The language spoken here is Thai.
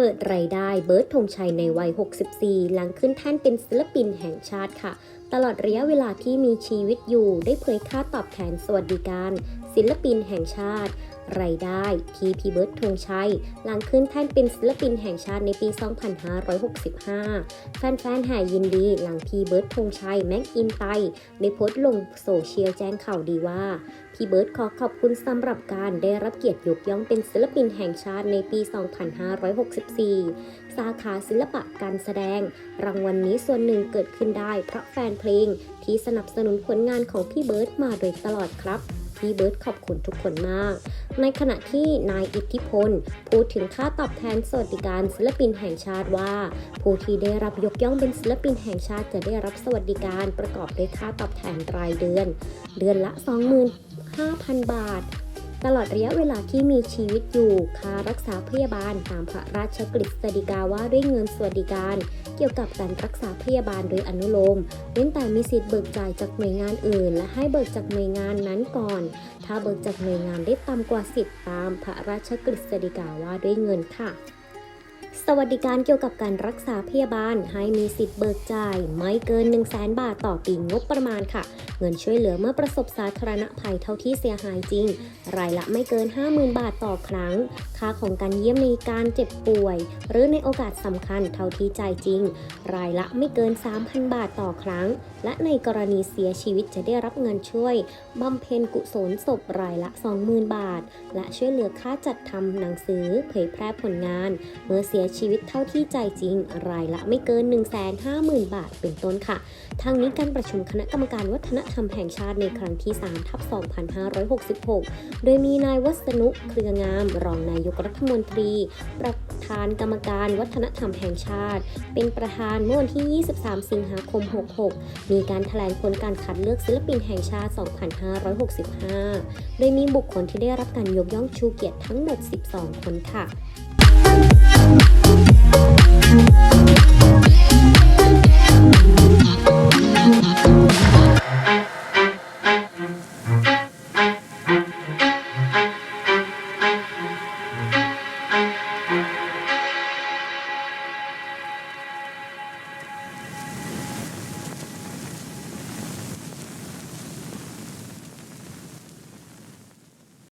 ปิดรายได้เบิร์ดธงชัยในวัย 64 หลังขึ้นแท่นเป็นศิลปินแห่งชาติค่ะ ตลอดระยะเวลาที่มีชีวิตอยู่ได้เผยค่าตอบแทนสวัสดิการ ศิลปินแห่งชาติ รายได้ที่พี่เบิร์ดธงชัย หลังขึ้นแท่นเป็นศิลปินแห่งชาติในปี 2565 แฟนๆแห่ยินดีหลังพี่เบิร์ดธงชัยแม็กอินไตได้โพสต์ลงโซเชียลแจ้งข่าวดีว่าพี่เบิร์ดขอขอบคุณสำหรับการได้รับเกียรติยกย่องเป็นศิลปินแห่งชาติในปี 2564 สาขาศิลปะการแสดง รางวัลนนี้ส่วนหนึ่งเกิดขึ้นได้เพราะแฟนเพลง ที่สนับสนุนผลงานของพี่เบิร์ดมาโดยตลอดครับพี่เบิร์ดขอบคุณทุกคนมาก ในขณะที่นายอิทธิพล พูดถึงค่าตอบแทนสวัสดิการศิลปินแห่งชาติว่า ผู้ที่ได้รับยกย่องเป็นศิลปินแห่งชาติจะได้รับสวัสดิการประกอบด้วยค่าตอบแทนรายเดือน เดือนละ 25,000 บาท ตลอดระยะเวลาที่มีชีวิตอยู่ค่ารักษาพยาบาลตามพระราชกฤษฎีกาว่าด้วยเงินสวัสดิการ เกี่ยวกับการรักษาพยาบาลโดยอนุโลมเว้นแต่มีสิทธิ์เบิกจ่ายจากหน่วยงานอื่น และให้เบิกจากหน่วยงานนั้นก่อน ถ้าเบิกจากหน่วยงานได้ต่ำกว่าสิทธิ์ตามพระราชกฤษฎีกาว่าด้วยเงินค่ะ สวัสดิการเกี่ยวกับการรักษาพยาบาลให้มีสิทธิ์เบิกจ่ายไม่เกิน 1 0 0 0 0แบาทต่อปีงบประมาณค่ะ เงินช่วยเหลือเมื่อประสบสาธารณภัยเท่าที่เสียหายจริง รายละไม่เกิน 50,000 บาทต่อครั้ง ค่าของการเยี่ยมในการเจ็บป่วย หรือในโอกาสสำคัญเท่าที่จ่ายจริง รายละไม่เกิน 3,000 บาทต่อครั้ง และในกรณีเสียชีวิตจะได้รับเงินช่วยบำเพ็ญกุศลศพรายละ 20,000 บาท และช่วยเหลือค่าจัดทำหนังสือเผยแพร่ผลงาน เมื่อเสียชีวิตเท่าที่ใจจริง รายละไม่เกิน 150,000 บาทเป็นต้นค่ะ ทางนี้การประชุมคณะกรรมการวัฒนธรรมแห่งชาติในครั้งที่ 3 ทับ 2566 โดยมีนายวัฒนุเครืองาม รองนายกรัฐมนตรี ประธานกรรมการวัฒนธรรมแห่งชาติ เป็นประธานเมื่อวันที่ 23 สิงหาคม 66 มีการแถลงผลการคัดเลือกศิลปินแห่งชาติ 2565 โดยมีบุคคลที่ได้รับการยกย่องชูเกียรติทั้งหมด 12 คนค่ะ